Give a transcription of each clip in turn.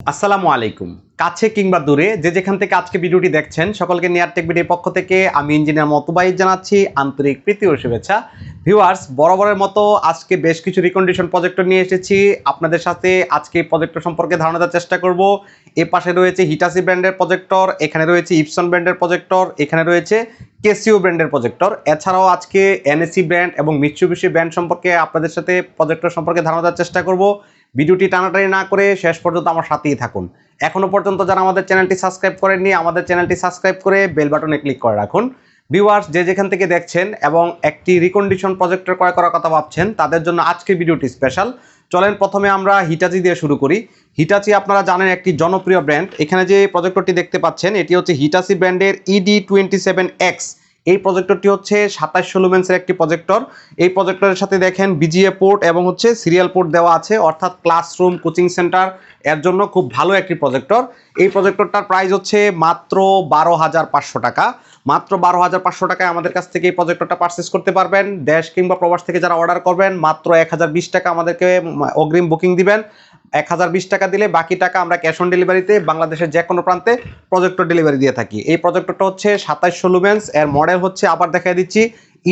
আসসালামু আলাইকুম। কাছে কিংবা দূরে যে যেখান থেকে আজকে ভিডিওটি দেখছেন, সকলকে নিয়ার টেক ভিডিওর পক্ষ থেকে আমি ইঞ্জিনিয়ার মতবাই জানাচ্ছি, আন্তরিক প্রীতি ও শুভেচ্ছা। ভিউয়ার্স, বরাবরের মতো আজকে বেশ কিছু রিকন্ডিশন প্রজেক্টর নিয়ে এসেছি। আপনাদের সাথে আজকে প্রজেক্টর সম্পর্কে ধারণা দেওয়ার চেষ্টা করব। এ পাশে রয়েছে হিটাসি ব্র্যান্ডের প্রজেক্টর এখানে রয়েছে ইপসন ব্র্যান্ডের প্রজেক্টর এখানে রয়েছে কেসিও ব্র্যান্ডের প্রজেক্টর এছাড়াও আজকে এনএসি ব্র্যান্ড এবং মিৎসুবিশি ব্র্যান্ড সম্পর্কে আপনাদের সাথে প্রজেক্টর সম্পর্কে ধারণা দেওয়ার চেষ্টা করব। ভিডিওটি টানাটানি না করে শেষ পর্যন্ত আমার সাথেই থাকুন। এখনও পর্যন্ত যারা আমাদের চ্যানেলটি সাবস্ক্রাইব করেননি, আমাদের চ্যানেলটি সাবস্ক্রাইব করে বেল বাটনে ক্লিক করে রাখুন। ভিউয়ার্স, যে যেখান থেকে দেখছেন এবং একটি রিকন্ডিশন প্রজেক্টর ক্রয় করার কথা ভাবছেন, তাদের জন্য আজকে ভিডিওটি স্পেশাল চলেন প্রথমে আমরা হিটাচি দিয়ে শুরু করি। হিটাচি আপনারা জানেন একটি জনপ্রিয় ব্র্যান্ড এখানে যে প্রজেক্টরটি দেখতে পাচ্ছেন, এটি হচ্ছে হিটাচি ব্র্যান্ডের ইডি টোয়েন্টি সেভেন এক্স এই প্রজেক্টরটি হচ্ছে সাতাশশো লুমেন্সের একটি প্রজেক্টর এই প্রজেক্টরের সাথে দেখেন বিজিএ পোর্ট এবং হচ্ছে সিরিয়াল পোর্ট দেওয়া আছে, অর্থাৎ ক্লাসরুম কোচিং সেন্টার এর জন্য খুব ভালো একটি প্রজেক্টর এই প্রজেক্টরটার প্রাইস হচ্ছে মাত্র বারো হাজার পাঁচশো টাকা। মাত্র বারো হাজার পাঁচশো টাকায় আমাদের কাছ থেকে এই প্রজেক্টরটা পারচেস করতে পারবেন। দেশ কিংবা প্রবাস থেকে যারা অর্ডার করবেন, মাত্র এক হাজার বিশ টাকা আমাদেরকে অগ্রিম বুকিং দিবেন। এক হাজার বিশ টাকা দিলে বাকি টাকা আমরা ক্যাশ অন ডেলিভারিতে বাংলাদেশের যে কোনো প্রান্তে প্রজেক্টর ডেলিভারি দিয়ে থাকি। এই প্রজেক্টরটা হচ্ছে সাতাইশশো লুমেন্স এর মডেল হচ্ছে আবার দেখাই দিচ্ছি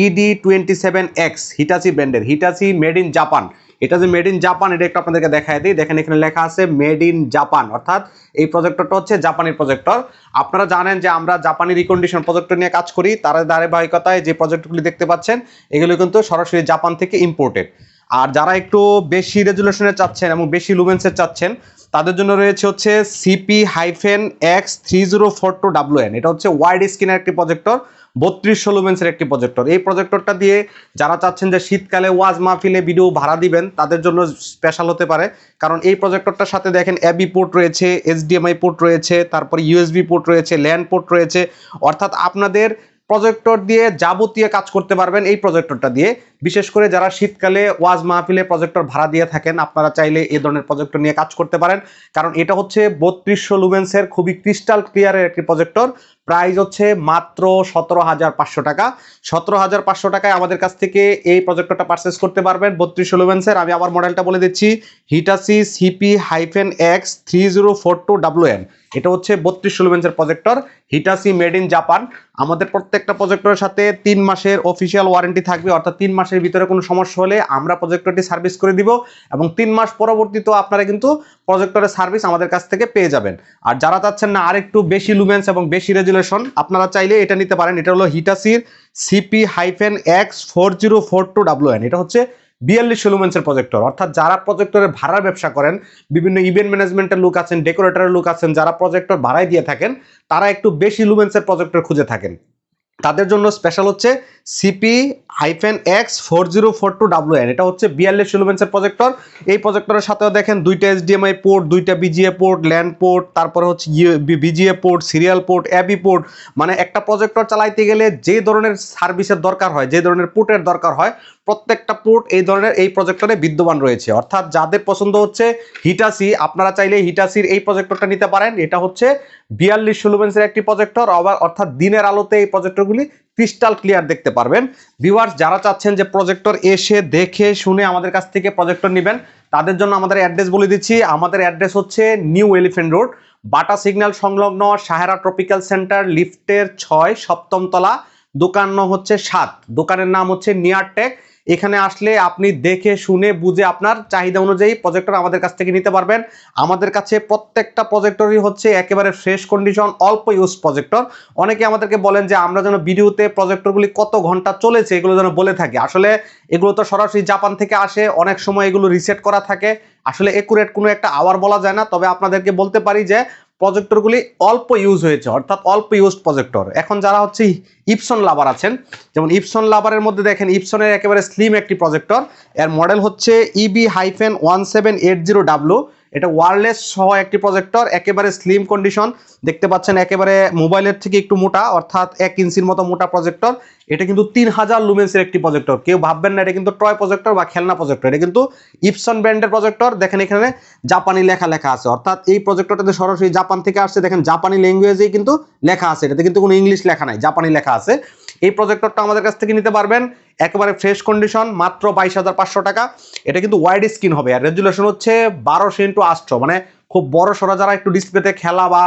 ED twenty seven X Hitachi ব্র্যান্ডের হিটাচি মেড ইন জাপান এটা যে মেড ইন জাপান এটা একটু আপনাদেরকে দেখাই দিই। দেখেন এখানে লেখা আছে মেড ইন জাপান অর্থাৎ এই প্রজেক্টরটা হচ্ছে জাপানি প্রজেক্টর আপনারা জানেন যে আমরা জাপানি রিকন্ডিশন প্রজেক্টর নিয়ে কাজ করি, তার ধারাবাহিকতায় যে প্রজেক্টগুলি দেখতে পাচ্ছেন, এগুলো কিন্তু সরাসরি জাপান থেকে ইম্পোর্টেড আর যারা একটু বেশি রেজুলেশনের চাচ্ছেন এবং বেশি লুমেন্সের চাচ্ছেন, তাদের জন্য রয়েছে হচ্ছে CP hyphen X three zero four two W N এটা হচ্ছে ওয়াইড স্ক্রিনের একটি প্রজেক্টর বত্রিশশো লুমেন্সের একটি প্রজেক্টর এই প্রজেক্টরটা দিয়ে যারা চাচ্ছেন যে শীতকালে ওয়াজ মাহফিলে ভিডিও ভাড়া দিবেন, তাদের জন্য স্পেশাল হতে পারে। কারণ এই প্রজেক্টরটার সাথে দেখেন এবি পোর্ট রয়েছে এইচডিএমআই পোর্ট রয়েছে, তারপরে ইউএসবি পোর্ট রয়েছে ল্যান্ড পোর্ট রয়েছে। অর্থাৎ আপনাদের প্রজেক্টর দিয়ে যাবতীয় কাজ করতে পারবেন এই প্রজেক্টরটা দিয়ে। বিশেষ করে যারা শীতকালে ওয়াজ মাহফিলে প্রজেক্টর ভাড়া দিয়ে থাকেন, আপনারা চাইলে এই ধরনের প্রজেক্টর নিয়ে কাজ করতে পারেন। কারণ এটা হচ্ছে বত্রিশশো লুমেন্সের খুবই ক্রিস্টাল ক্লিয়ারের একটি প্রজেক্টর প্রাইস হচ্ছে মাত্র সতেরো হাজার পাঁচশো টাকা। সতেরো হাজার পাঁচশো টাকায় আমাদের কাছ থেকে এই প্রজেক্টরটা পারচেস করতে পারবেন বত্রিশশো লুমেন্সের আমি আবার মডেলটা বলে দিচ্ছি। Hitachi CP hyphen X three zero four two W N এটা হচ্ছে বত্রিশশো লুমেন্সের projector Hitachi made in Japan আমাদের প্রত্যেকটা প্রজেক্টরের সাথে তিন মাসের অফিসিয়াল ওয়ারেন্টি থাকবে, অর্থাৎ তিন মাসের ভিতরে কোনো সমস্যা হলে আমরা প্রজেক্টরটি সার্ভিস করে দিব এবং তিন মাস পরবর্তীতেও আপনারা কিন্তু প্রজেক্টরের সার্ভিস আমাদের কাছ থেকে পেয়ে যাবেন। আর যারা চাচ্ছেন না আরেকটু বেশি লুমেন্স এবং বেশি রেজুলেশন আপনারা চাইলে এটা নিতে পারেন। এটা হলো হিটাসির CP hyphen X four zero four two W N এটা হচ্ছে বিয়াল্লিশ লুমেন্সের প্রজেক্টর অর্থাৎ যারা প্রজেক্টরের ভাড়ার ব্যবসা করেন, বিভিন্ন ইভেন্ট ম্যানেজমেন্টের লোক আছেন ডেকোরেটরের লোক আছেন, যারা প্রজেক্টর ভাড়ায় দিয়ে থাকেন, তারা একটু বেশি লুমেন্সের প্রজেক্টর খুঁজে থাকেন। তাদের জন্য স্পেশাল হচ্ছে CP hyphen X four zero four two W N এটা হচ্ছে বিয়াল্লিশ লুমেন্সের প্রজেক্টর এই প্রজেক্টরের সাথেও দেখেন দুইটা এইচডিএমআই পোর্ট দুইটা বিজিএ পোর্ট ল্যান্ড পোর্ট তারপরে হচ্ছে VGA port serial port AV port মানে একটা প্রজেক্টর চালাইতে গেলে যে ধরনের সার্ভিসের দরকার হয়, যে ধরনের পোর্টের দরকার হয়, প্রত্যেকটা পোর্ট এই ধরনের এই প্রজেক্টরে বিদ্যমান রয়েছে। অর্থাৎ যাদের পছন্দ হচ্ছে হিটাসি আপনারা চাইলে হিটাসির এই প্রজেক্টরটা নিতে পারেন। এটা হচ্ছে বিয়াল্লিশ লুমেন্সের একটি প্রজেক্টর অর্থাৎ দিনের আলোতে এই প্রজেক্টরগুলি ক্রিস্টাল ক্লিয়ার দেখতে পারবেন। ভিউয়ার্স যারা চাচ্ছেন যে প্রজেক্টর এসে দেখে শুনে আমাদের কাছ থেকে প্রজেক্টর নেবেন, তাদের জন্য আমাদের অ্যাড্রেস বলে দিচ্ছি। আমাদের অ্যাড্রেস হচ্ছে New Elephant Road Bata signal সংলগ্ন সাহারা ট্রপিক্যাল সেন্টার লিফটের ছয় সপ্তম তলা দোকান হচ্ছে সাত। দোকানের নাম হচ্ছে নিয়ারটেক এখানে আসলে আপনি দেখে শুনে বুঝে আপনার চাহিদা অনুযায়ী প্রজেক্টর আমাদের কাছ থেকে নিতে পারবেন। আমাদের কাছে প্রত্যেকটা প্রজেক্টরই হচ্ছে একেবারে ফ্রেশ কন্ডিশন অল্প ইউজ প্রজেক্টর অনেকে আমাদেরকে বলেন যে, আমরা যেন ভিডিওতে প্রজেক্টরগুলি কত ঘণ্টা চলেছে এগুলো যেন বলে থাকি। আসলে এগুলো তো সরাসরি জাপান থেকে আসে, অনেক সময় এগুলো রিসেট করা থাকে। আসলে একুরেট কোনো একটা আওয়ার বলা যায় না, তবে আপনাদেরকে বলতে পারি যে প্রজেক্টরগুলি অল্প ইউজ হয়েছে, অর্থাৎ অল্প ইউজড প্রজেক্টর এখন যারা হচ্ছে ইপসন লাভার আছেন, যেমন ইপসন লাভারের মধ্যে দেখেন ইপসনের একেবারে স্লিম একটি প্রজেক্টর এর মডেল হচ্ছে EB hyphen one seven eight zero W এটা ওয়ারলেস সহ একটি প্রজেক্টর একেবারে স্লিম কন্ডিশন দেখতে পাচ্ছেন একেবারে মোবাইলের থেকে একটু মোটা, অর্থাৎ এক ইঞ্চির মতো মোটা প্রজেক্টর এটা কিন্তু তিন হাজার লুমেন্সের একটি প্রজেক্টর কেউ ভাববেন না, এটা কিন্তু টয় প্রজেক্টর বা খেলনা প্রজেক্টর এটা কিন্তু ইপসন ব্র্যান্ডের প্রজেক্টর দেখেন এখানে জাপানি লেখা লেখা আছে। অর্থাৎ এই প্রজেক্টরটাতে সরাসরি জাপান থেকে আসছে। দেখেন জাপানি ল্যাঙ্গুয়েজেই কিন্তু লেখা আছে। এটাতে কিন্তু কোনো ইংলিশ লেখা নাই, জাপানি লেখা আছে। এই প্রজেক্টরটা আমাদের কাছ থেকে নিতে পারবেন। একেবারে ফ্রেশ কন্ডিশন মাত্র বাইশ হাজার পাঁচশো টাকা। এটা কিন্তু ওয়াইড স্ক্রিন হবে আর রেজুলেশন হচ্ছে বারোশো ইন্টু আটশো। মানে খুব বড় সড়ো যারা একটু ডিসপ্লেতে খেলা বা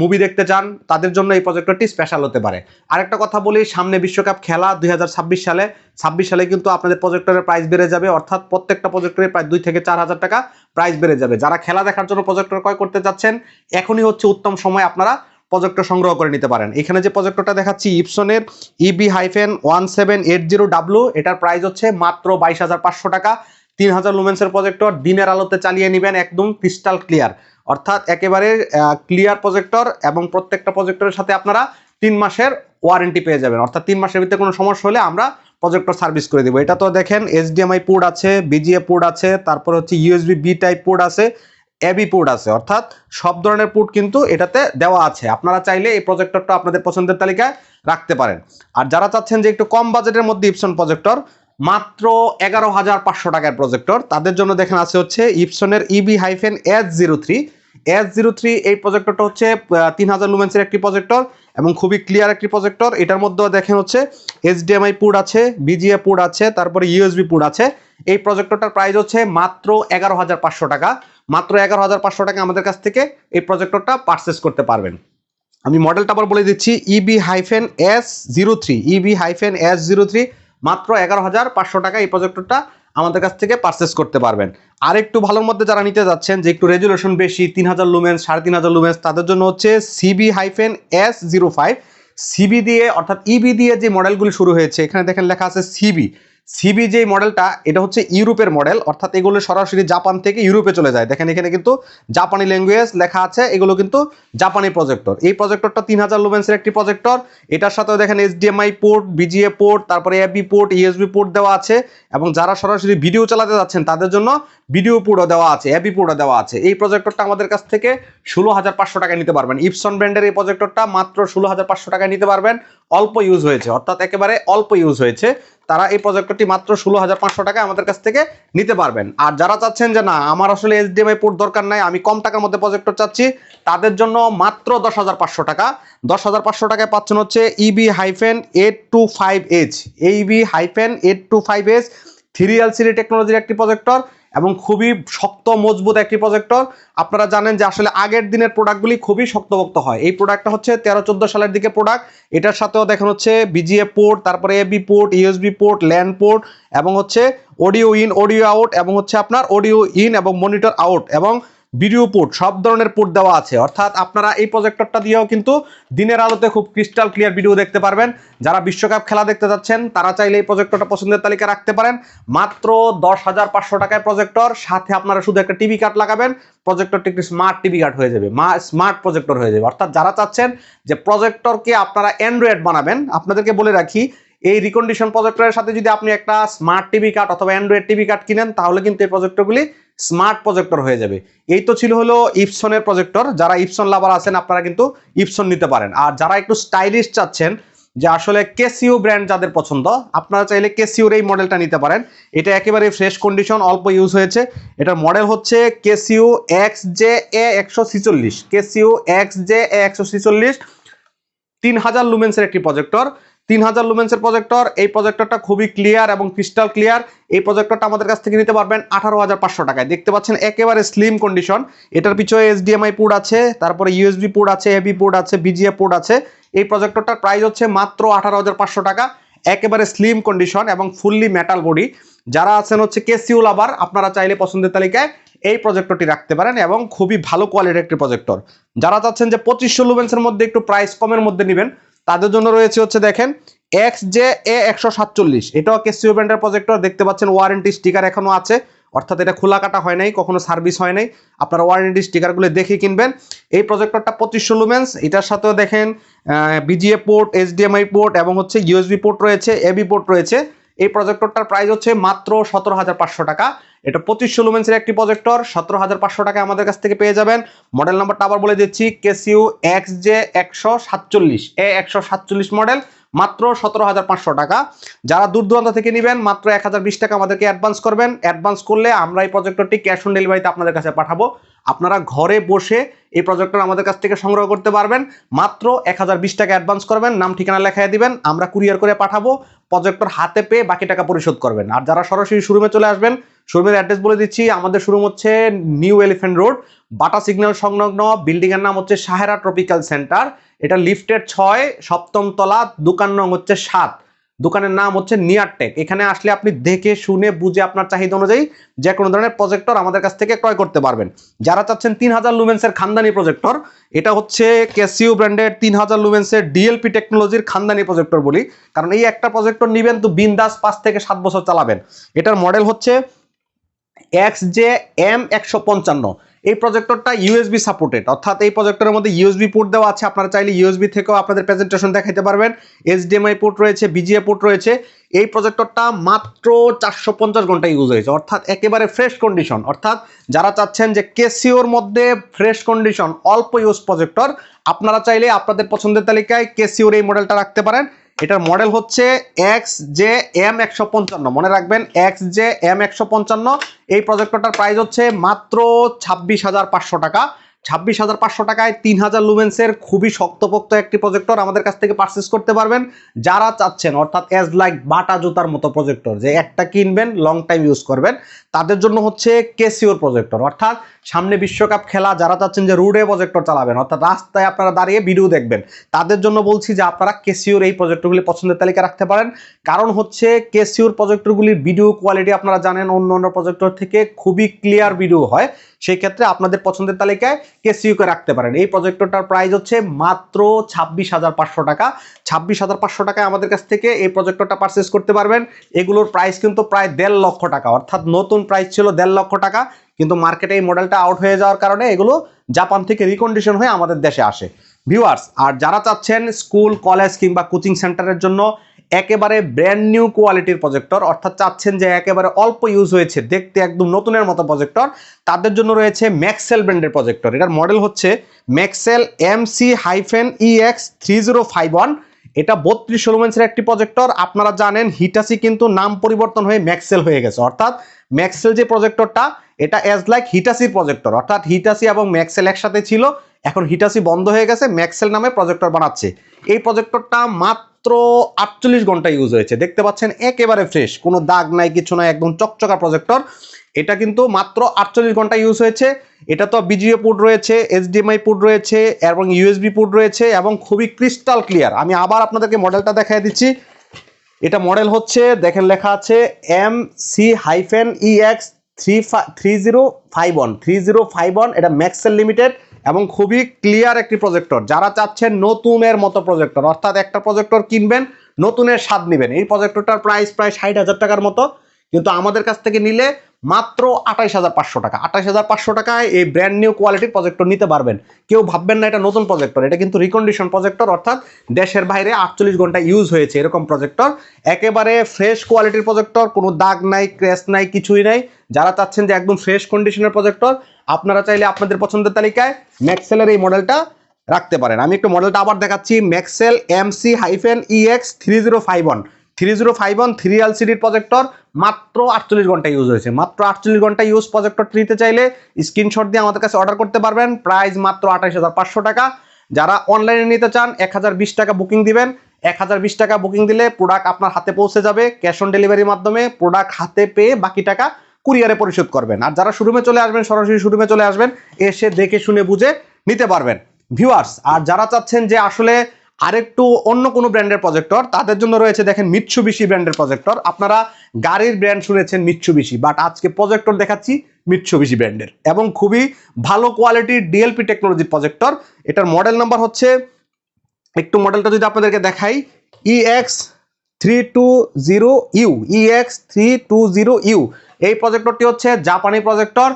মুভি দেখতে চান, তাদের জন্য এই প্রজেক্টরটি স্পেশাল হতে পারে। আরেকটা কথা বলি, সামনে বিশ্বকাপ খেলা দুই হাজার ছাব্বিশ সালে। ছাব্বিশ সালে কিন্তু আপনাদের প্রজেক্টরের প্রাইস বেড়ে যাবে। অর্থাৎ প্রত্যেকটা প্রজেক্টরের প্রায় দুই থেকে চার হাজার টাকা প্রাইস বেড়ে যাবে। যারা খেলা দেখার জন্য প্রজেক্টর ক্রয় করতে চাচ্ছেন, এখনই হচ্ছে উত্তম সময় আপনারা প্রজেক্টর সংগ্রহ করে নিতে পারেন। এখানে যে প্রজেক্টরটা দেখাচ্ছি ইপসনের EB hyphen one seven eight zero W এটার প্রাইস হচ্ছে মাত্র বাইশ হাজার পাঁচশো টাকা। তিন হাজার লুমেন্সের প্রজেক্টর দিনের আলোতে চালিয়ে নেবেন, একদম ক্রিস্টাল ক্লিয়ার অর্থাৎ একেবারে ক্লিয়ার প্রজেক্টর এবং প্রত্যেকটা প্রজেক্টরের সাথে আপনারা তিন মাসের ওয়ারেন্টি পেয়ে যাবেন। অর্থাৎ তিন মাসের ভিতরে কোনো সমস্যা হলে আমরা প্রজেক্টর সার্ভিস করে দেবো। এটা তো দেখেন এইচডিএমআই পোর্ট আছে বিজিএ পোর্ট আছে, তারপর হচ্ছে ইউএসবি বি টাইপ পোর্ট আছে। এবি পোর্ট আছে, অর্থাৎ সব ধরনের পোর্ট কিন্তু এটাতে দেওয়া আছে। আপনারা চাইলে এই প্রজেক্টরটা আপনাদের পছন্দের তালিকায় রাখতে পারেন। আর যারা চাচ্ছেন যে একটু কম বাজেটের মধ্যে ইপসন প্রজেক্টর মাত্র এগারো হাজার পাঁচশো টাকার প্রজেক্টর তাদের জন্য দেখেন আছে হচ্ছে ইপসনের EB hyphen S zero three S zero three এই প্রজেক্টরটা হচ্ছে তিন হাজার লুমেন্সের একটি প্রজেক্টর এবং খুবই ক্লিয়ার একটি প্রজেক্টর এটার মধ্যেও দেখেন হচ্ছে এইচডিএমআই পুড আছে বিজিএ পুড আছে, তারপরে ইউএসবি পুড আছে। এই প্রজেক্টরটার প্রাইস হচ্ছে মাত্র এগারো হাজার পাঁচশো টাকা। মাত্র এগারো হাজার পাঁচশো টাকা আমাদের কাছ থেকে এই প্রজেক্টরটা পারচেস করতে পারবেন। আমি মডেলটা আবার বলে দিচ্ছি EB hyphen S zero three EB hyphen S zero three মাত্র এগারো হাজার পাঁচশো টাকা এই প্রজেক্টরটা আমাদের কাছ থেকে পারচেস করতে পারবেন। আর একটু ভালোর মধ্যে যারা নিতে যাচ্ছেন, যে একটু রেজুলেশন বেশি, তিন হাজার লুমেন্স সাড়ে তিন হাজার লুমেন্স তাদের জন্য হচ্ছে CB hyphen S zero five CB দিয়ে, অর্থাৎ ইবি দিয়ে যে মডেলগুলি শুরু হয়েছে, এখানে দেখেন লেখা আছে সিবি সিবি যে মডেলটা এটা হচ্ছে ইউরোপের মডেল অর্থাৎ এগুলো সরাসরি জাপান থেকে ইউরোপে চলে যায়। দেখেন এখানে কিন্তু জাপানি ল্যাঙ্গুয়েজ লেখা আছে, এগুলো কিন্তু জাপানি প্রজেক্টর এই প্রজেক্টরটা তিন হাজার লুমেন্সের একটি প্রজেক্টর এটার সাথে দেখেন এইচডিএমআই পোর্ট বিজিএ পোর্ট তারপরে এফবি পোর্ট ইএসবি পোর্ট দেওয়া আছে। এবং যারা সরাসরি ভিডিও চালাতে যাচ্ছেন, তাদের জন্য ভিডিও পোর্টও দেওয়া আছে এবি পোর্টও দেওয়া আছে। এই প্রজেক্টরটা আমাদের কাছ থেকে ষোলো হাজার পাঁচশো টাকায় নিতে পারবেন। ইপসন ব্র্যান্ডের এই প্রজেক্টরটা মাত্র ষোলো হাজার পাঁচশো টাকায় নিতে পারবেন। অল্প ইউজ হয়েছে, অর্থাৎ একেবারে অল্প ইউজ হয়েছে। তারা এই প্রজেক্টরটি মাত্র ষোলো হাজার পাঁচশো টাকায় আমাদের কাছ থেকে নিতে পারবেন। আর যারা চাচ্ছেন যে না, আমার আসলে এইচডিএমআই পোর্ট দরকার নাই, আমি কম টাকার মধ্যে প্রজেক্টর চাচ্ছি, তাদের জন্য মাত্র দশ হাজার পাঁচশো টাকা। দশ হাজার পাঁচশো টাকায় পাচ্ছেন হচ্ছে EB hyphen eight two five H EB hyphen eight two five H three LCD টেকনোলজির একটি প্রজেক্টর এবং খুবই শক্ত, মজবুত একটি প্রজেক্টর আপনারা জানেন যে আসলে আগের দিনের প্রোডাক্টগুলি খুবই শক্তভক্ত হয়। এই প্রোডাক্টটা হচ্ছে তেরো চোদ্দ সালের দিকে প্রোডাক্ট এটার সাথেও দেখেন হচ্ছে বিজিএ পোর্ট তারপরে AV port USB port LAN port এবং হচ্ছে অডিও ইন অডিও আউট এবং হচ্ছে আপনার অডিও ইন এবং মনিটর আউট এবং ভিডিও পোর্ট, সব ধরনের পোর্ট দেওয়া আছে। অর্থাৎ আপনারা এই প্রজেক্টরটা দিয়েও কিন্তু দিনের আলোতে খুব ক্রিস্টাল ক্লিয়ার ভিডিও দেখতে পারবেন। যারা বিশ্বকাপ খেলা দেখতে যাচ্ছেন, তারা চাইলে এই প্রজেক্টরটা পছন্দের তালিকা রাখতে পারেন। মাত্র দশ হাজার পাঁচশো টাকায় প্রজেক্টর সাথে আপনারা শুধু একটা টিভি কার্ড লাগাবেন। প্রজেক্টরটি একটি স্মার্ট টিভি কার্ড হয়ে যাবে। স্মার্ট প্রজেক্টর হয়ে যাবে। অর্থাৎ যারা চাচ্ছেন যে প্রজেক্টরকে আপনারা অ্যান্ড্রয়েড বানাবেন, আপনাদেরকে বলে রাখি এই রিকন্ডিশন প্রজেক্টরের সাথে যদি আপনি একটা স্মার্ট টিভি কার্ড অথবা অ্যান্ড্রয়েড টিভি কার্ড কিনেন, তাহলে কিন্তু এই প্রজেক্টরগুলি স্মার্ট প্রজেক্টর হয়ে যাবে। এই তো ছিল হলো ইপসনের প্রজেক্টর যারা ইপসন লাভার আছেন, আপনারা কিন্তু ইপসন নিতে পারেন। আর যারা একটু স্টাইলিশ চাচ্ছেন, যে আসলে কেসিও ব্র্যান্ড যাদের পছন্দ, আপনারা চাইলে কেসিওর এই মডেলটা নিতে পারেন। এটা একেবারে ফ্রেশ কন্ডিশন অল্প ইউজ হয়েছে। এটার মডেল হচ্ছে কেসিও এক্স জে এ একশো ছিচল্লিশ। কেসিও এক্স জে এ একশো ছিচল্লিশ। তিন হাজার লুমেন্সের একটি প্রজেক্টর তিন হাজার লুমেন্সের প্রজেক্টর এই প্রজেক্টরটা খুবই ক্লিয়ার এবং ক্রিস্টাল ক্লিয়ার এই প্রজেক্টরটা আমাদের কাছ থেকে নিতে পারবেন আঠারো হাজার পাঁচশো টাকায়। দেখতে পাচ্ছেন একেবারে স্লিম কন্ডিশন এটার পিছনে এইচডিএমআই পোর্ট আছে, তারপরে ইউএসবি পোর্ট আছে হেভি পোর্ট আছে বিজিএ পোর্ট আছে। এই প্রজেক্টরটার প্রাইস হচ্ছে মাত্র আঠারো হাজার পাঁচশো টাকা। একেবারে স্লিম কন্ডিশন এবং ফুললি মেটাল বডি যারা আছেন হচ্ছে কেসিউল আবার আপনারা চাইলে পছন্দের তালিকায় এই প্রজেক্টরটি রাখতে পারেন এবং খুবই ভালো কোয়ালিটির একটি প্রজেক্টর যারা চাচ্ছেন যে পঁচিশশো লুমেন্সের মধ্যে একটু প্রাইস কমের মধ্যে নেবেন তাদের জন্য রয়েছে হচ্ছে দেখেন এক্স জে এ একশো সাতচল্লিশ। এটাও কেসিও ব্র্যান্ডের প্রজেক্টর দেখতে পাচ্ছেন ওয়ারেন্টি স্টিকার এখনও আছে। অর্থাৎ এটা খোলা কাটা হয় নাই, কখনো সার্ভিস হয় নাই। আপনার ওয়ারেন্টি স্টিকারগুলো দেখে কিনবেন। এই প্রজেক্টরটা পঁচিশশো লুমেন্স এটার সাথেও দেখেন বিজিএ পোর্ট এইচডিএমআই পোর্ট এবং হচ্ছে ইউএসবি পোর্ট রয়েছে এবি পোর্ট রয়েছে। এই প্রজেক্টরটার প্রাইস হচ্ছে মাত্র সতেরো হাজার পাঁচশো টাকা। এটা পঁচিশশো লুমেন্সের একটি প্রজেক্টর সতেরো হাজার পাঁচশো টাকা আমাদের কাছ থেকে পেয়ে যাবেন। মডেল নাম্বারটা আবার বলে দিচ্ছি কেসিউ এক্স জে একশো সাতচল্লিশ এ একশো সাতচল্লিশ মডেল মাত্র সতেরো হাজার পাঁচশো টাকা। যারা দূর দূরান্ত থেকে নেবেন, মাত্র এক হাজার বিশ টাকা আমাদেরকে অ্যাডভান্স করবেন। অ্যাডভান্স করলে আমরা এই প্রজেক্টরটি ক্যাশ অন ডেলিভারিতে আপনাদের কাছে পাঠাবো। আপনারা ঘরে বসে এই প্রজেক্টর আমাদের কাছ থেকে সংগ্রহ করতে পারবেন। মাত্র এক হাজার বিশ টাকা অ্যাডভান্স করবেন, নাম ঠিকানা লেখায় দিবেন, আমরা কুরিয়ার করে পাঠাবো প্রজেক্টর হাতে পেয়ে বাকি টাকা পরিশোধ করবেন। আর যারা সরাসরি শোরুমে চলে আসবেন শোরুমের অ্যাড্রেস বলে দিচ্ছি, আমাদের শোরুম হচ্ছে New Elephant Road Bata signal সংলগ্ন বিল্ডিং এর নাম হচ্ছে সাহেরা ট্রপিক্যাল সেন্টার এটা লিফটের ছয়, সপ্তম তলা, দোকান নং হচ্ছে সাত। দোকানের নাম হচ্ছে নিয়ারটেক এখানে আসলে আপনি দেখে, শুনে, বুঝে আপনার চাহিদা অনুযায়ী যে কোনো ধরনের প্রজেক্টর আমাদের কাছ থেকে ক্রয় করতে পারবেন। যারা চাচ্ছেন তিন হাজার লুমেন্সের খানদানি প্রজেক্টর এটা হচ্ছে ক্যাসিও ব্র্যান্ডের তিন হাজার লুমেন্সের ডিএলপি টেকনোলজির খানদানি প্রজেক্টর বলি। কারণ এই একটা প্রজেক্টর নেবেন তো বিন্দাস পাঁচ থেকে সাত বছর চালাবেন। এটার মডেল হচ্ছে এক্স জে এম একশো পঞ্চান্ন। এই প্রজেক্টরটা ইউএসবি সাপোর্টেড অর্থাৎ এই প্রজেক্টরের মধ্যে ইউএসবি পোর্ট দেওয়া আছে। আপনারা চাইলে ইউএসবি থেকেও আপনাদের প্রেজেন্টেশন দেখাতে পারবেন। এইচডিএমআই পোর্ট রয়েছে বিজিএ পোর্ট রয়েছে। এই প্রজেক্টরটা মাত্র চারশো পঞ্চাশ ঘণ্টা ইউজ হয়েছে, অর্থাৎ একেবারে ফ্রেশ কন্ডিশন অর্থাৎ যারা চাচ্ছেন যে কেসিওর মধ্যে ফ্রেশ কন্ডিশন অল্প ইউজ প্রজেক্টর আপনারা চাইলে আপনাদের পছন্দের তালিকায় কেসিওর এই মডেলটা রাখতে পারেন। এটার মডেল হচ্ছে এক্স জে এম একশো পঞ্চান্ন। মনে রাখবেন এক্স জে এম একশো পঞ্চান্ন, এই প্রজেক্টরটার প্রাইস হচ্ছে মাত্র ছাব্বিশ হাজার পাঁচশো টাকা। ছাব্বিশ হাজার পাঁচশো টাকায় তিন হাজার লুমেন্সের খুবই শক্তপোক্ত একটি প্রজেক্টর আমাদের কাছ থেকে পারচেস করতে পারবেন। যারা চাচ্ছেন, অর্থাৎ এজ লাইক বাটা জুতার মতো প্রজেক্টর যে একটা কিনবেন লং টাইম ইউজ করবেন তাদের জন্য হচ্ছে কেসিওর প্রজেক্টর। অর্থাৎ সামনে বিশ্বকাপ খেলা, যারা চাচ্ছেন যে রুডে প্রজেক্টর চালাবেন, অর্থাৎ রাস্তায় আপনারা দাঁড়িয়ে ভিডিও দেখবেন। তাদের জন্য বলছি যে আপনারা কেসিওর এই প্রজেক্টরগুলি পছন্দের তালিকা রাখতে পারেন। কারণ হচ্ছে কেসিওর প্রজেক্টরগুলির ভিডিও কোয়ালিটি আপনারা জানেন, অন্য অন্য প্রজেক্টর থেকে খুবই ক্লিয়ার ভিডিও হয়। সেই ক্ষেত্রে আপনাদের পছন্দের তালিকায় কেসিওকে রাখতে পারেন। এই প্রজেক্টরটার প্রাইস হচ্ছে মাত্র ছাব্বিশ হাজার পাঁচশো টাকা। ছাব্বিশ হাজার পাঁচশো টাকায় আমাদের কাছ থেকে এই প্রজেক্টরটা পারচেস করতে পারবেন। এগুলোর প্রাইস কিন্তু প্রায় দেড় লক্ষ টাকা। অর্থাৎ নতুন প্রাইস ছিল দেড় লক্ষ টাকা, কিন্তু মার্কেটে এই মডেলটা আউট হয়ে যাওয়ার কারণে এগুলো জাপান থেকে রিকন্ডিশন হয়ে আমাদের দেশে আসে। ভিউয়ার্স আর যারা চাচ্ছেন স্কুল কলেজ কিংবা কোচিং সেন্টারের জন্য একেবারে ব্র্যান্ড নিউ কোয়ালিটির প্রজেক্টর অর্থাৎ চাচ্ছেন যে একেবারে অল্প ইউজ হয়েছে, দেখতে একদম নতুনের মতো প্রজেক্টর তাদের জন্য রয়েছে ম্যাক্সেল ব্র্যান্ডের প্রজেক্টর এটার মডেল হচ্ছে Maxell M C hyphen E X three zero five one এটা বত্রিশ লুমেন্সের একটি প্রজেক্টর আপনারা জানেন হিটাসি কিন্তু নাম পরিবর্তন হয়ে ম্যাক্সেল হয়ে গেছে। অর্থাৎ ম্যাক্সেল যে প্রজেক্টরটা এটা অ্যাজ লাইক হিটাসির প্রজেক্টর অর্থাৎ হিটাসি এবং ম্যাক্সেল একসাথে ছিল, এখন হিটাসি বন্ধ হয়ে গেছে ম্যাক্সেল নামে প্রজেক্টর বানাচ্ছে। এই প্রজেক্টরটা মাত্র আটচল্লিশ ঘণ্টা ইউজ হয়েছে। দেখতে পাচ্ছেন, একেবারে ফ্রেশ কোনো দাগ নাই, কিছু নাই, একদম চকচকা প্রজেক্টর এটা কিন্তু মাত্র আটচল্লিশ ঘণ্টা ইউজ হয়েছে। এটা তো বিজিও পোর্ট রয়েছে এইচডিএমআই পোর্ট রয়েছে, এবং ইউএসবি পোর্ট রয়েছে, এবং খুবই ক্রিস্টাল ক্লিয়ার আমি আবার আপনাদেরকে মডেলটা দেখাই দিচ্ছি। এটা মডেল হচ্ছে, দেখেন লেখা আছে M C hyphen EX three three zero five one three zero five one এটা ম্যাক্সেল লিমিটেড এবং খুবই ক্লিয়ার একটি প্রজেক্টর যারা চাচ্ছেন নতুনের মতো প্রজেক্টর অর্থাৎ একটা প্রজেক্টর কিনবেন, নতুনের স্বাদ নেবেন। এই প্রজেক্টরটার প্রাইস প্রায় ষাট হাজার টাকার মতো। কিন্তু আমাদের কাছ থেকে নিলে মাত্র আঠাইশ হাজার পাঁচশো টাকা। আঠাইশ হাজার পাঁচশো টাকায় এই ব্র্যান্ড নিউ কোয়ালিটির প্রজেক্টর নিতে পারবেন। কেউ ভাববেন না এটা নতুন প্রজেক্টর এটা কিন্তু রিকন্ডিশন প্রজেক্টর অর্থাৎ দেশের বাইরে আটচল্লিশ ঘণ্টা ইউজ হয়েছে এরকম প্রজেক্টর একেবারে ফ্রেশ কোয়ালিটির প্রজেক্টর কোনো দাগ নাই ক্র্যাশ নাই, কিছুই নাই। যারা চাচ্ছেন যে একদম ফ্রেশ কন্ডিশনের প্রজেক্টর আপনারা চাইলে আপনাদের পছন্দের তালিকায় ম্যাক্সেলের এই মডেলটা রাখতে পারেন। আমি একটু মডেলটা আবার দেখাচ্ছি Maxell MC hyphen E X three zero five one three zero five one three এলসিডির projector মাত্র আটচল্লিশ ঘণ্টা ইউজ হয়েছে। মাত্র আটচল্লিশ ঘণ্টা ইউজ প্রজেক্টর নিতে চাইলে স্ক্রিনশট দিয়ে আমাদের কাছে অর্ডার করতে পারবেন। প্রাইস মাত্র আঠাশ হাজার পাঁচশো টাকা। যারা অনলাইনে নিতে চান, এক হাজার বিশ টাকা বুকিং দিবেন। এক হাজার বিশ টাকা বুকিং দিলে প্রোডাক্ট আপনার হাতে পৌঁছে যাবে ক্যাশ অন ডেলিভারির মাধ্যমে। প্রোডাক্ট হাতে পেয়ে বাকি টাকা কুরিয়ারে পরিশোধ করবেন। আর যারা শোরুমে চলে আসবেন, সরাসরি শোরুমে চলে আসবেন, এসে দেখে শুনে বুঝে নিতে পারবেন। ভিউয়ার্স আর যারা চাচ্ছেন যে আসলে আরেকটু অন্য কোনো ব্র্যান্ডের প্রজেক্টর তাদের জন্য রয়েছে দেখেন মিৎসুবিশি ব্র্যান্ডের প্রজেক্টর আপনারা গাড়ির ব্র্যান্ড শুনেছেন মিৎসুবিশি বাট আজকে প্রজেক্টর দেখাচ্ছি মিৎসুবিশি ব্র্যান্ডের এবং খুবই ভালো কোয়ালিটির ডিএলপি টেকনোলজির প্রজেক্টর এটার মডেল নাম্বার হচ্ছে, একটু মডেলটা যদি আপনাদেরকে দেখাই E X three two zero U E X three two zero U এই প্রজেক্টরটি হচ্ছে জাপানি প্রজেক্টর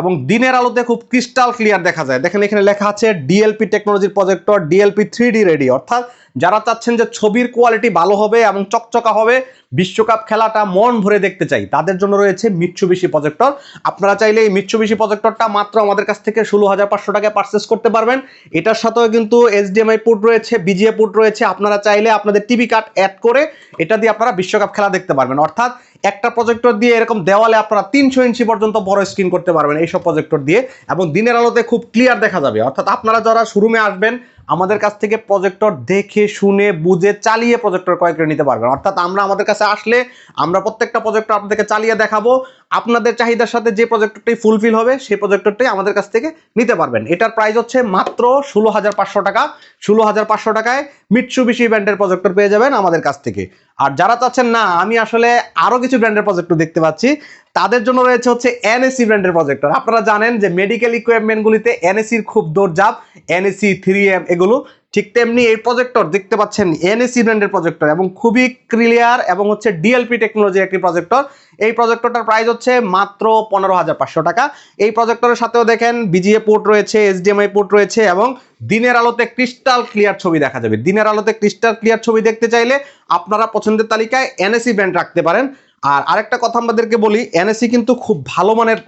এবং দিনের আলোতে খুব ক্রিস্টাল ক্লিয়ার দেখা যায়। দেখেন এখানে লেখা আছে ডিএলপি টেকনোলজির projector DLP three D ready অর্থাৎ যারা চাচ্ছেন যে ছবির কোয়ালিটি ভালো হবে এবং চকচকা হবে, বিশ্বকাপ খেলাটা মন ভরে দেখতে চাই। তাদের জন্য রয়েছে মিচ্ছুবিশি প্রজেক্টর। আপনারা চাইলে এই মিচ্ছুবিশি প্রজেক্টরটা মাত্র আমাদের কাছ থেকে ষোলো হাজার পাঁচশো টাকায় পারচেস করতে পারবেন। এটার সাথেও কিন্তু এইচডিএমআই পোর্ট রয়েছে বিজিএ পোর্ট রয়েছে। আপনারা চাইলে আপনাদের টিভি কার্ড অ্যাড করে এটা দিয়ে আপনারা বিশ্বকাপ খেলা দেখতে পারবেন। অর্থাৎ একটা প্রজেক্টর দিয়ে এরকম দেওয়ালে চালালে আপনারা তিনশো ইঞ্চি পর্যন্ত বড় স্ক্রিন করতে পারবেন এইসব প্রজেক্টর দিয়ে এবং দিনের আলোতে খুব ক্লিয়ার দেখা যাবে। অর্থাৎ আপনারা যারা শোরুমে আসবেন, আমাদের কাছ থেকে প্রজেক্টর দেখে, শুনে, বুঝে, চালিয়ে প্রজেক্টর ক্রয় করে নিতে পারবেন। অর্থাৎ আমরা আমাদের কাছে আসলে আমরা প্রত্যেকটা প্রজেক্টর আপনাদেরকে চালিয়ে দেখাবো, আপনাদের চাহিদার সাথে যে প্রজেক্টরটি ফুলফিল হবে, সেই প্রজেক্টরটি আমাদের কাছ থেকে নিতে পারবেন। এটার প্রাইস হচ্ছে মাত্র ষোলো হাজার পাঁচশো টাকা। ষোলো হাজার পাঁচশো টাকায় মিটসুবিশি ব্র্যান্ডের প্রজেক্টর পেয়ে যাবেন আমাদের কাছ থেকে। আর যারা চাচ্ছেন, না, আমি আসলে আরও কিছু ব্র্যান্ডের প্রজেক্টর দেখতে পাচ্ছি তাদের জন্য রয়েছে হচ্ছে এনএসি ব্র্যান্ডের প্রজেক্টর। আপনারা জানেন যে মেডিকেল ইকুইপমেন্টগুলিতে এনএসির খুব দৌড়ঝাপ এনএসি থ্রি এম এগুলো। ঠিক তেমনি এই প্রজেক্টর দেখতে পাচ্ছেন এনএসি ব্র্যান্ডের প্রজেক্টর এবং খুবই ক্লিয়ার এবং হচ্ছে ডিএলপি টেকনোলজির একটি প্রজেক্টর এই প্রজেক্টরটার প্রাইস হচ্ছে মাত্র পনেরো হাজার পাঁচশো টাকা। এই প্রজেক্টরের সাথেও দেখেন বিজিএ পোর্ট রয়েছে এইচডিএমআই পোর্ট রয়েছে এবং দিনের আলোতে ক্রিস্টাল ক্লিয়ার ছবি দেখা যাবে। দিনের আলোতে ক্রিস্টাল ক্লিয়ার ছবি দেখতে চাইলে আপনারা পছন্দের তালিকায় এনএসি ব্র্যান্ড রাখতে পারেন। আর আরেকটা কথা আমাদেরকে বলি এনএসি কিন্তু খুব ভালো মানের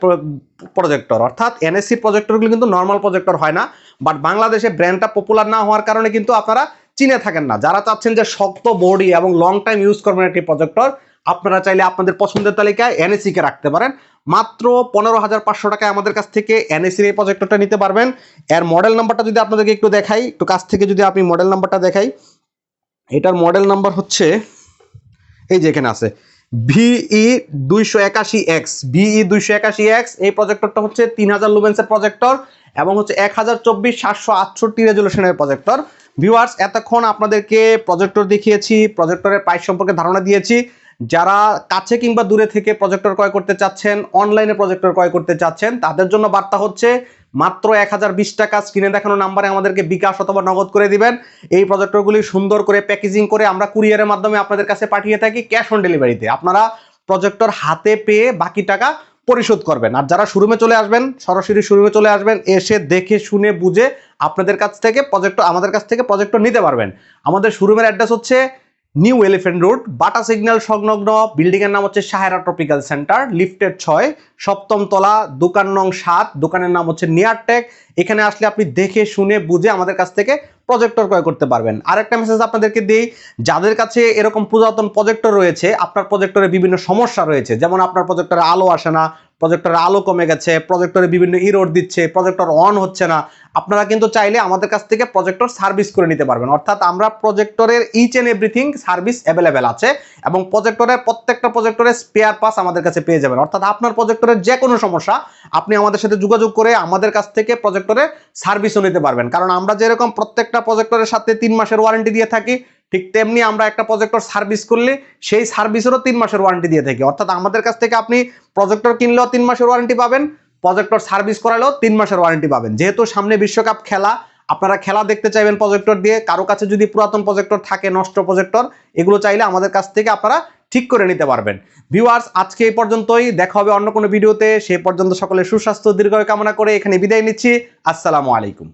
প্রজেক্টর অর্থাৎ এনএসির প্রজেক্টরগুলো কিন্তু নর্মাল প্রজেক্টর হয় না। বাট বাংলাদেশে ব্র্যান্ডটা পপুলার না হওয়ার কারণে কিন্তু আপনারা চিনে থাকেন না। যারা চাচ্ছেন যে শক্ত, বডি এবং লং টাইম ইউজ করবেন একটি প্রজেক্টর আপনারা চাইলে আপনাদের পছন্দের তালিকায় এনএসি কে রাখতে পারেন। মাত্র পনেরো হাজার পাঁচশো টাকায় আমাদের কাছ থেকে এনএসির এই প্রজেক্টরটা নিতে পারবেন। এর মডেল নাম্বারটা যদি আপনাদেরকে একটু দেখাই, একটু কাছ থেকে যদি আপনি মডেল নাম্বারটা দেখাই, এটার মডেল নাম্বার হচ্ছে, এই যে এখানে আছে ভিই দুইশো একাশি এক্স ভিই দুইশো একাশি এক্স এই প্রজেক্টরটা হচ্ছে তিন হাজার লুমেন্সের প্রজেক্টর এবং হচ্ছে এক হাজার চব্বিশ সাতশো আটষট্টি রেজুলেশনের প্রজেক্টর ভিউয়ার্স এতক্ষণ আপনাদেরকে প্রজেক্টর দেখিয়েছি প্রজেক্টরের প্রাইস সম্পর্কে ধারণা দিয়েছি। যারা কাছে কিংবা দূরে থেকে প্রজেক্টর ক্রয় করতে চাচ্ছেন অনলাইনে প্রজেক্টর ক্রয় করতে চাচ্ছেন, তাদের জন্য বার্তা হচ্ছে মাত্র এক হাজার বিশ টাকা স্ক্রিনে দেখানো নাম্বারে আমাদেরকে বিকাশ অথবা নগদ করে দিবেন। এই প্রজেক্টরগুলি সুন্দর করে প্যাকেজিং করে আমরা কুরিয়ারের মাধ্যমে আপনাদের কাছে পাঠিয়ে থাকি ক্যাশ অন ডেলিভারিতে আপনারা প্রজেক্টর হাতে পেয়ে বাকি টাকা পরিশোধ করবেন। আর যারা শোরুমে চলে আসবেন, সরাসরি শোরুমে চলে আসবেন, এসে দেখে, শুনে, বুঝে আপনাদের কাছ থেকে প্রজেক্টর আমাদের কাছ থেকে প্রজেক্টর নিতে পারবেন। আমাদের শোরুমের অ্যাড্রেস হচ্ছে New Elephant Road, Bata signal সংলগ্ন বিল্ডিং এর নাম হচ্ছে সাহেরা ট্রপিক্যাল সেন্টার লিফটের ছয়, সপ্তম তলা, দোকান নং সাত, দোকানের নাম হচ্ছে নিয়ারটেক এখানে আসলে আপনি দেখে শুনে বুঝে আমাদের কাছ থেকে প্রজেক্টর ক্রয় করতে পারবেন। আরেকটা মেসেজ আপনাদেরকে দিই, যাদের কাছে এরকম পুরাতন প্রজেক্টর রয়েছে, আপনার প্রজেক্টরে বিভিন্ন সমস্যা রয়েছে। যেমন আপনার প্রজেক্টরে আলো আসে না প্রজেক্টরে আলো কমে গেছে প্রজেক্টরে বিভিন্ন ইরোড দিচ্ছে প্রজেক্টর অন হচ্ছে না। আপনারা কিন্তু চাইলে আমাদের কাছ থেকে প্রজেক্টর সার্ভিস করে নিতে পারবেন। অর্থাৎ আমরা প্রজেক্টরের each and everything service available আছে এবং প্রজেক্টরের প্রত্যেকটা প্রজেক্টরের স্পেয়ার পাস আমাদের কাছে পেয়ে যাবেন। অর্থাৎ আপনার প্রজেক্টরের যে কোনো সমস্যা, আপনি আমাদের সাথে যোগাযোগ করে আমাদের কাছ থেকে প্রজেক্টরের সার্ভিসও নিতে পারবেন। কারণ আমরা যেরকম প্রত্যেকটা প্রজেক্টরের সাথে তিন মাসের ওয়ারেন্টি দিয়ে থাকি ঠিক তেমনি আমরা একটা প্রজেক্টর সার্ভিস করলে সেই সার্ভিসেরও তিন মাসের ওয়ারেন্টি দিয়ে থাকি। অর্থাৎ আমাদের কাছ থেকে আপনি প্রজেক্টর কিনলেও তিন মাসের ওয়ারেন্টি পাবেন প্রজেক্টর সার্ভিস করালেও তিন মাসের ওয়ারেন্টি পাবেন। যেহেতু সামনে বিশ্বকাপ খেলা, আপনারা খেলা দেখতে চাইবেন প্রজেক্টর দিয়ে, কারও কাছে যদি পুরাতন প্রজেক্টর থাকে, নষ্ট প্রজেক্টর এগুলো চাইলে আমাদের কাছ থেকে আপনারা ঠিক করে নিতে পারবেন। ভিউয়ার্স আজকে এই পর্যন্তই, দেখা হবে অন্য কোনো ভিডিওতে সে পর্যন্ত সকলে সুস্বাস্থ্য দীর্ঘ কামনা করে এখানে বিদায় নিচ্ছি। আসসালামু আলাইকুম।